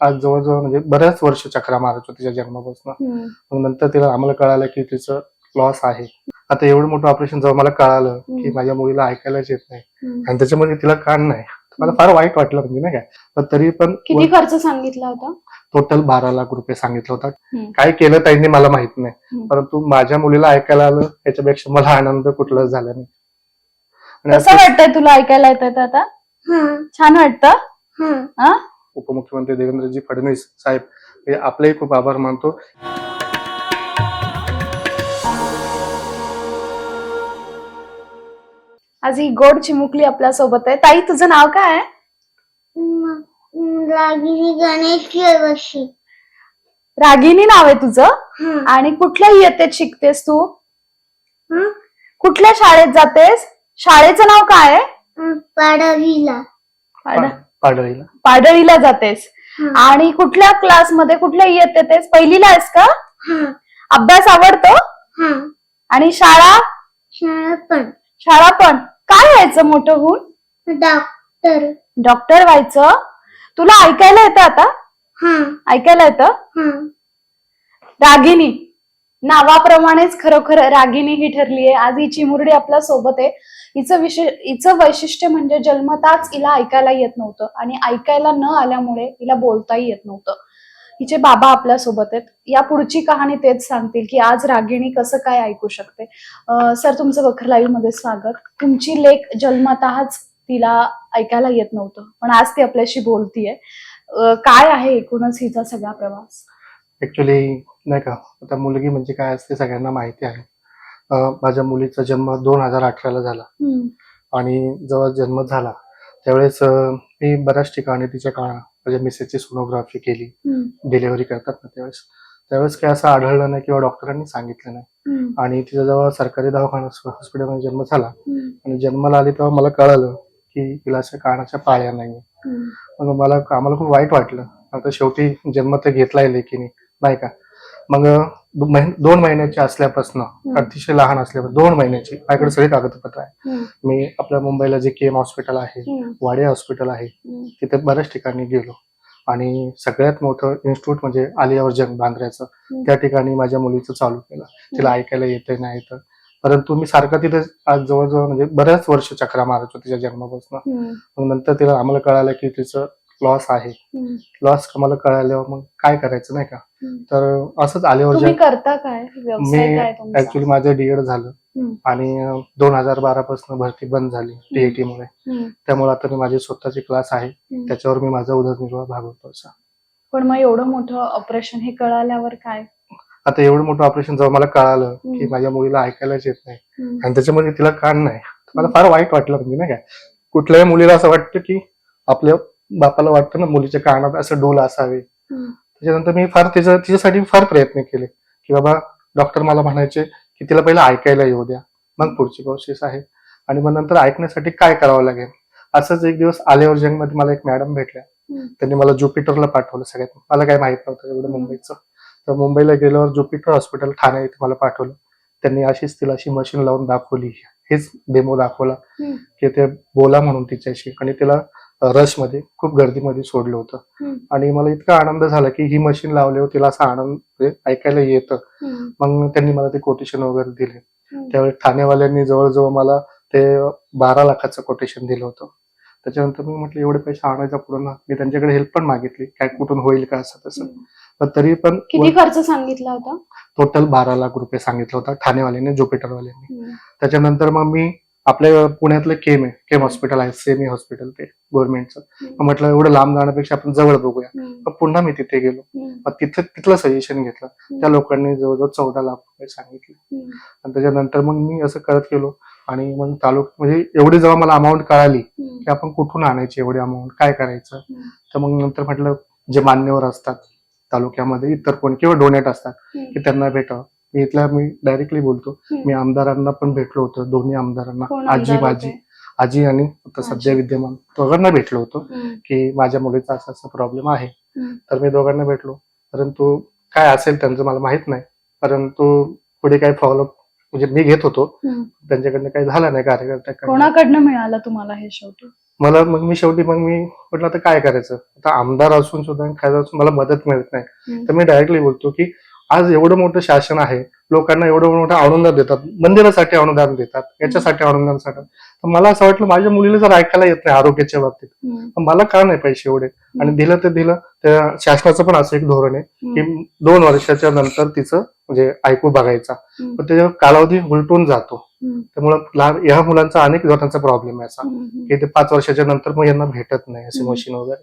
आज जवळजवळ म्हणजे बऱ्याच वर्ष चक्रा मारत होती तिच्या जन्मापासून. मग नंतर तिला आम्हाला कळालं की तिचं लॉस आहे. आता एवढं मोठं ऑपरेशन जेव्हा मला कळालं की. माझ्या मुलीला ऐकायलाच येत नाही. आणि त्याच्यामध्ये तिला कान नाही. मला फार वाईट वाटलं म्हणजे नाही काय पण तरी पण किती खर्च सांगितला होता? टोटल बारा लाख रुपये सांगितलं होतं. काय केलं त्यांनी मला माहीत नाही. परंतु माझ्या मुलीला ऐकायला आलं याच्यापेक्षा मला आनंद कुठलाच झाला नाही. कसं आता वाटतंय तुला ऐकायला येत आता? छान वाटतं? हा? उपमुख्यमंत्री देवेंद्रजी फडणवीस साहेब हे आपलेही खूप आभार मानतो. आज ही गोड चिमुकली आपल्यासोबत आहे. ताई तुझं नाव काय आहे? रागिनी गणेश केळवशी रागिनी नाव आहे तुझं? आणि कुठल्या इयत्तेत शिकतेस तू? कुठल्या शाळेत जातेस? शाळेचं नाव काय आहे? पाडवीला पाड- पाडळीला. पाडळीला जातेस. आणि कुठल्या क्लासमध्ये कुठल्या इयत्तेत आहेस पहिलीला आहेस का? अभ्यास आवडतो? आणि शाळा? शाळा पण. शाळा पण. काय व्हायचं मोठं होऊन? डॉक्टर डॉक्टर व्हायचं. तुला ऐकायला येतं आता? हा. ऐकायला येतं? हा. रागिनी नावाप्रमाणेच खरोखर रागिनी ही ठरली आहे आज ही चिमुरडी आपल्यासोबत आहे. हिचं विशेष हिचं वैशिष्ट्य म्हणजे जन्मताच हिला ऐकायला येत नव्हतं आणि ऐकायला न आल्यामुळे हिला बोलताही येत नव्हतं. हिचे बाबा आपल्यासोबत आहेत. या पुढची कहाणी तेच सांगतील की आज रागिणी कसं काय ऐकू शकते. सर तुमचं वखर लाईव्हमध्ये स्वागत. तुमची लेख जन्मतःच तिला ऐकायला येत नव्हतं पण आज ती आपल्याशी बोलतीये. काय आहे एकूणच हिचा सगळा प्रवास? ऍक्च्युली नाही का आता मुलगी म्हणजे काय असते सगळ्यांना माहिती आहे. माझ्या मुलीचा जन्म दोन हजार अठराला झाला. आणि जेव्हा जन्म झाला त्यावेळेस मी बऱ्याच ठिकाणी तिच्या काळा माझ्या मिसेसची सोनोग्राफी केली. डिलिव्हरी करतात ना त्यावेळेस त्यावेळेस काही असं आढळलं नाही किंवा डॉक्टरांनी सांगितलं नाही. आणि तिचा जेव्हा सरकारी दवाखाना हॉस्पिटलमध्ये जन्म झाला. आणि जन्माला आली तेव्हा मला कळालं की तिला अशा कानाच्या पाळ्या नाही. मग मला आम्हाला खूप वाईट वाटलं आता शेवटी जन्म तर घेतलाय लेकीने नाही का मग दोन महिन्याची असल्यापासून अतिशय लहान असल्यापासून दोन महिन्याची माझ्याकडे सगळी कागदपत्र आहे. मी आपल्या मुंबईला जे के एम हॉस्पिटल आहे. वाडे हॉस्पिटल आहे. तिथे बऱ्याच ठिकाणी गेलो आणि सगळ्यात मोठं इन्स्टिट्यूट म्हणजे आलियावर जंग बांद्र्याचं. त्या ठिकाणी माझ्या मुलीचं चालू केलं तिला ऐकायला येतं नाही येतं परंतु मी सारखं तिथे आज जवळजवळ म्हणजे बऱ्याच वर्ष चक्रा मारत होतो तिच्या जन्मापासून. मग नंतर तिला आम्हाला कळालं की तिचं लॉस आहे. लॉस आम्हाला कळाल्यावर मग काय करायचं नाही का. तर असंच आल्यावर तुम्ही करता काय मी ऍक्च्युली माझं डीएड झालं. आणि दोन हजार बारा पासून भरती बंद झाली टीएटी मुळे हम्म. त्यामुळे आता मी माझी स्वतःची क्लास आहे. त्याच्यावर मी माझा उदरनिर्वाह भागवतो असा पण मग एवढं मोठं ऑपरेशन हे कळाल्यावर काय आता एवढं मोठं ऑपरेशन जेव्हा मला कळालं की. माझ्या मुलीला ऐकायलाच येत नाही. आणि त्याच्यामध्ये तिला कान नाही मला फार वाईट वाटलं म्हणजे नाही काय कुठल्याही मुलीला असं वाटतं की आपल्या बापाला वाटतं ना मुलीच्या कानात असं डोल असावे. त्याच्यानंतर मी फार तिच्या तिच्यासाठी फार प्रयत्न केले की बाबा डॉक्टर मला म्हणायचे की तिला पहिलं ऐकायला येऊ द्या. मग पुढची प्रोसेस आहे. आणि मग नंतर ऐकण्यासाठी काय करावं लागेल? असंच एक दिवस आल्यावर जंगमध्ये मला एक मॅडम भेटल्या. त्यांनी मला ज्युपिटरला पाठवलं सगळ्यात. मला काही माहीत नव्हतं एवढं. मुंबईचं. तर मुंबईला गेल्यावर ज्युपिटर हॉस्पिटल ठाणे इथे मला पाठवलं. त्यांनी अशीच तिला अशी मशीन लावून दाखवली. हेच डेमो दाखवला. की ते बोला म्हणून तिच्याशी. आणि तिला रशमध्ये खूप गर्दीमध्ये सोडलं होतं. आणि मला इतका आनंद झाला की ही मशीन लावल्यावर तिला असा आनंद म्हणजे ऐकायला येतं. मग त्यांनी मला ते कोटेशन वगैरे दिले. त्यावेळी ठाणेवाल्यांनी जवळजवळ मला ते बारा लाखाचं कोटेशन दिलं होतं. त्याच्यानंतर मी म्हटलं एवढे पैसे आणायचा पुढे ना. मी त्यांच्याकडे हेल्प पण मागितली. काय कुठून होईल का असं तसं. पण तरी पण किती खर्च सांगितला होता? टोटल बारा लाख रुपये सांगितलं होतं ठाणेवाल्यांनी ज्युपिटरवाल्यांनी. त्याच्यानंतर मग मी आपल्या पुण्यातलं केम आहे केम हॉस्पिटल आहे सेमी हॉस्पिटल ते गव्हर्नमेंटचं म्हटलं एवढं लांब जाण्यापेक्षा आपण जवळ बघूया. मग पुन्हा मी तिथे गेलो. मग तिथे तिथलं सजेशन घेतलं त्या लोकांनी जवळजवळ चौदा लाख रुपये सांगितले. आणि त्याच्यानंतर मग मी असं करत गेलो आणि मग तालुक म्हणजे एवढी जेव्हा मला अमाऊंट कळाली. की आपण कुठून आणायची एवढी अमाऊंट काय करायचं. तर मग नंतर म्हटलं जे मान्यवर असतात तालुक्यामध्ये इतर कोण किंवा डोनेट असतात. की त्यांना भेटावं मी इथल्या मी डायरेक्टली बोलतो. मी आमदारांना पण भेटलो होतो दोन्ही आमदारांना आजी होते? आजी आणि आता सध्या. विद्यमान दोघांना भेटलो होतो. की माझ्या मुलीचा असा असा प्रॉब्लेम आहे. तर मी दोघांना भेटलो परंतु काय असेल त्यांचं मला माहीत नाही परंतु पुढे काय फॉलोअप म्हणजे मी घेत होतो. त्यांच्याकडनं काही झालं नाही कार्यकर्त्याकडनं कोणाकडनं मिळालं तुम्हाला हे शेवटी मला मग मी शेवटी मग मी म्हटलं आता काय करायचं आता आमदार असून सुद्धा खासदार असून मला मदत मिळत नाही. तर मी डायरेक्टली बोलतो की आज एवढं मोठं शासन आहे लोकांना एवढं मोठं अनुदान देतात मंदिरासाठी अनुदान देतात याच्यासाठी अनुदान तर मला असं वाटलं माझ्या मुलीला जर ऐकायला येत नाही आरोग्याच्या बाबतीत मला का नाही पैसे एवढे आणि दिलं तर दिलं त्या शासनाचं पण असं एक धोरण आहे की. दोन वर्षाच्या नंतर तिचं म्हणजे ऐकू बघायचा. पण त्याचा कालावधी उलटून जातो. त्यामुळे लहान ह्या मुलांचा अनेक जणांचा प्रॉब्लेम आहे असा. की ते पाच वर्षाच्या नंतर मग यांना भेटत नाही असे. मशीन वगैरे.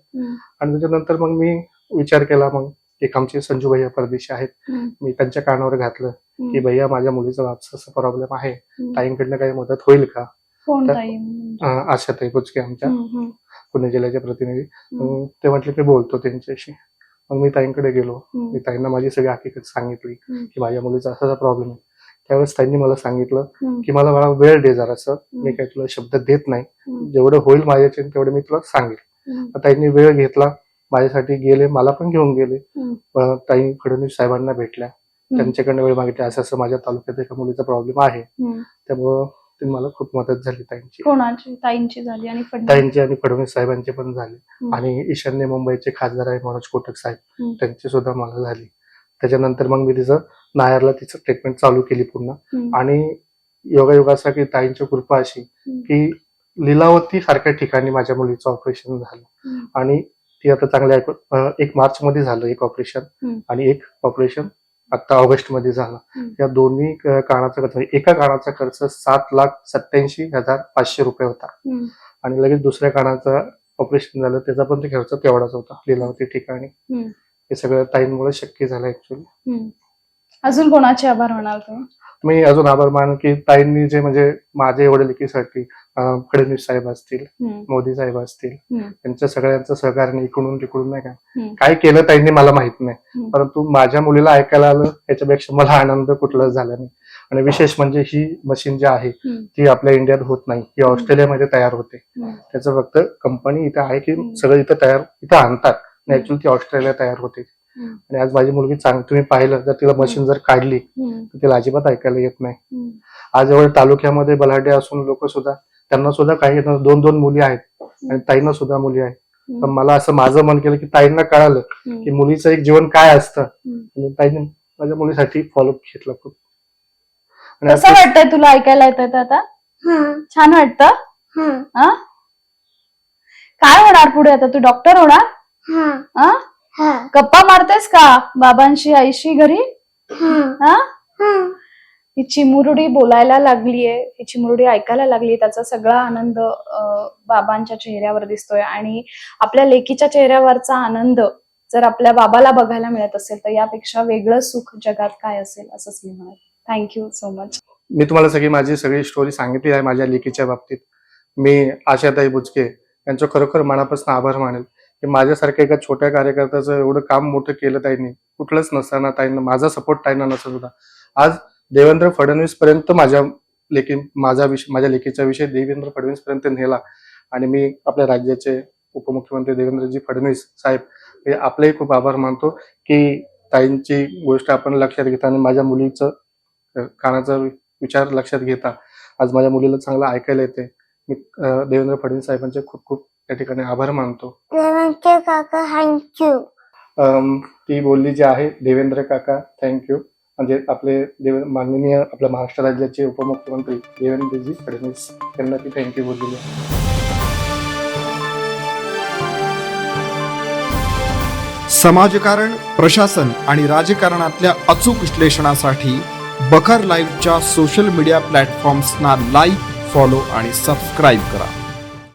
आणि त्याच्यानंतर मग मी विचार केला मग एक आमचे संजू भैया परदेशी आहेत. मी त्यांच्या कानावर घातलं की. भैया माझ्या मुलीचा वापस असा प्रॉब्लेम आहे. ताईंकडनं काही मदत होईल का तर- ताई आशाताई बुचके आमच्या. पुणे जिल्ह्याचे प्रतिनिधी ते म्हटले की बोलतो त्यांच्याशी मग मी ताईंकडे गेलो. मी ताईंना माझी सगळी हकीकत सांगितली. की माझ्या मुलीचा असा प्रॉब्लेम आहे त्यावेळेस ताईंनी मला सांगितलं. की मला मला वेळ दे जरासं मी हम्म. काही तुला शब्द देत नाही. जेवढं होईल माझ्याचे तेवढे मी तुला सांगेल ताईंनी वेळ घेतला माझ्यासाठी गेले मला पण घेऊन गेले. ताई फडणवीस साहेबांना भेटल्या. त्यांच्याकडनं वेळ मागितली. असं असं माझ्या तालुक्यात एका मुलीचा प्रॉब्लेम आहे. त्यामुळं ते मला खूप मदत झाली ताईंची. कोणाची? ताईंची झाली आणि फडणवीस? ताईंची आणि फडणवीस साहेबांची पण झाली. आणि ईशान्य मुंबईचे खासदार आहे मनोज कोटक साहेब. त्यांची सुद्धा मला झाली. त्याच्यानंतर मग मी तिचं नायरला तिचं ट्रीटमेंट चालू केली पुन्हा. आणि योगायोगासाठी ताईंची कृपा अशी. की लिलावती सारख्या ठिकाणी माझ्या मुलीचं ऑपरेशन झालं. आणि ती आता चांगल्या एक मार्च मध्ये झालं एक ऑपरेशन. आणि एक ऑपरेशन आता ऑगस्टमध्ये झालं. या दोन्ही कानाचा खर्च म्हणजे एका कानाचा खर्च सात लाख सत्याऐंशी हजार पाचशे रुपये होता. आणि लगेच दुसऱ्या कानाचं ऑपरेशन झालं त्याचा पण ते खर्च तेवढाच होता लिलावती ठिकाणी. हे सगळं ताईंमुळे शक्य झालं ऍक्च्युली. अजून कोणाचे आभार म्हणाल तुम्ही मी अजून आभार मान की ताईंनी जे म्हणजे माझ्या एवढ्या लेखीसाठी फडणवीस साहेब असतील. मोदी साहेब असतील. त्यांच्या सगळ्यांचं सहकार्य इकडून तिकडून नाही का. काय केलं ताईंनी मला माहीत नाही. परंतु माझ्या मुलीला ऐकायला आलं याच्यापेक्षा मला आनंद कुठलाच झाला नाही आणि विशेष म्हणजे ही मशीन जी आहे. ती आपल्या इंडियात होत नाही ही ऑस्ट्रेलियामध्ये तयार होते. त्याचं फक्त कंपनी इथं आहे की. सगळं इथं तयार इथं आणतात ऍक्च्युली ती ऑस्ट्रेलिया तयार होते. आणि आज माझी मुलगी चांग तुम्ही पाहिलं जर तिला मशीन जर काढली. तर तिला अजिबात ऐकायला येत नाही. आज एवढे तालुक्यामध्ये बलाढ्य असून लोक सुद्धा त्यांना सुद्धा काही दोन दोन मुली आहेत आणि ताईंना सुद्धा मुली आहेत. पण. मला असं माझं मन केलं की ताईंना कळालं की. मुलीचं एक जीवन काय असतं. ताईने माझ्या मुलीसाठी फॉलोअप घेतला खूप. कसं आता- वाटतंय तुला ऐकायला येत आता? हा. छान वाटतं? हा? काय होणार पुढे आता? तू डॉक्टर होणार? गप्पा मारतेस का बाबांशी आईशी घरी? हा. हा? चिमुरडी बोलायला लागलीये. ही चिमुरडी ऐकायला लागली त्याचा सगळा आनंद बाबांच्या चेहऱ्यावर दिसतोय. आणि आपल्या लेकीच्या चेहऱ्यावरचा आनंद जर आपल्या बाबाला बघायला मिळत असेल तर यापेक्षा वेगळं सुख जगात काय असेल असंच मी म्हणत थँक्यू सो मच मी तुम्हाला सगळी माझी सगळी स्टोरी सांगितली आहे माझ्या लेखीच्या बाबतीत. मी आशाताई बुचके यांचं खरोखर मनापासून आभार मानेल. की माझ्यासारख्या एका छोट्या कार्यकर्त्याचं एवढं काम मोठं केलं ताईंनी. कुठलंच नसताना ताईंना माझा सपोर्ट ताईंना नसत होता. आज देवेंद्र फडणवीस पर्यंत माझ्या लेखी माझा विषय माझ्या लेखीचा विषय देवेंद्र फडणवीस पर्यंत नेला. आणि मी आपल्या राज्याचे उपमुख्यमंत्री देवेंद्रजी फडणवीस साहेब हे आपलेही खूप आभार मानतो की ताईंची गोष्ट आपण लक्षात घेता आणि माझ्या मुलीचं कानाचा विचार लक्षात घेता. आज माझ्या मुलीला चांगलं ऐकायला येते. मी देवेंद्र फडणवीस साहेबांचे खूप खूप त्या ठिकाणी आभार मानतो. काका थँक्यू ती बोलली जी आहे देवेंद्र काका थँक्यू म्हणजे आपले देव माननीय आपल्या महाराष्ट्र राज्याचे उपमुख्यमंत्री देवेंद्रजी फडणवीस यांना ती थँक्यू बोललेली आहे. समाजकारण प्रशासन आणि राजकारणातल्या अचूक विश्लेषणासाठी बखर लाईव्हच्या सोशल मीडिया प्लॅटफॉर्म्सना लाईक फॉलो आणि सबस्क्राईब करा.